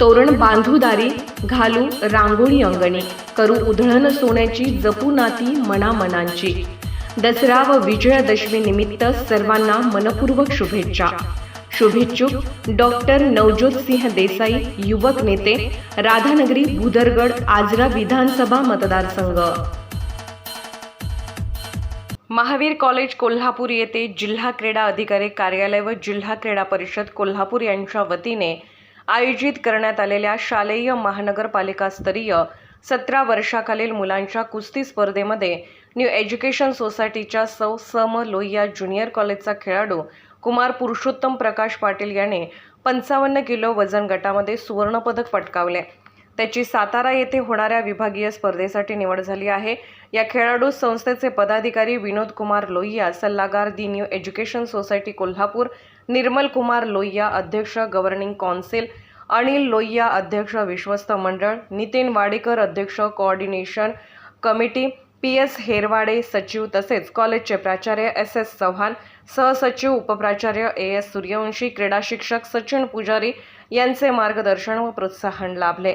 तोरण बांधूदारी घालू रांगोळी अंगणी करू उधळण सोन्याची जपू नाती मनामनांची. दसरा व विजयादशमी निमित्त सर्वांना मनपूर्वक शुभेच्छा. शुभेच्छुक डॉक्टर नवज्योत सिंह देसाई युवक नेते राधानगरी भुदरगड आजरा विधानसभा मतदारसंघ. महावीर कॉलेज कोल्हापूर येथे जिल्हा क्रीडा अधिकारी कार्यालय व जिल्हा क्रीडा परिषद कोल्हापूर यांच्या वतीने आयोजित करण्यात आलेल्या शालेय महानगरपालिकास्तरीय सतरा वर्षाखालील मुलांच्या कुस्ती स्पर्धेमध्ये न्यू एज्युकेशन सोसायटीच्या सौ सम लोहिया ज्युनियर कॉलेजचा खेळाडू कुमार पुरुषोत्तम प्रकाश पाटील याने पंचावन्न किलो वजन गटामध्ये सुवर्णपदक पटकावले. त्याची सातारा येथे होणाऱ्या विभागीय स्पर्धेसाठी निवड झाली आहे. या खेळाडू संस्थेचे पदाधिकारी विनोद कुमार लोहिया सल्लागार the new education society Kolhapur Nirmal Kumar Lohia अध्यक्ष गव्हर्निंग कौन्सिल अनिल लोहिया अध्यक्ष विश्वस्त मंडळ नितीन वाडेकर अध्यक्ष coordination committee P S Herwade सचिव तसेच कॉलेजचे प्राचार्य एस एस चव्हाण सहसचिव उपप्राचार्य ए एस सूर्यवंशी क्रीडा शिक्षक सचिन पुजारी यांचे मार्गदर्शन व प्रोत्साहन लाभले.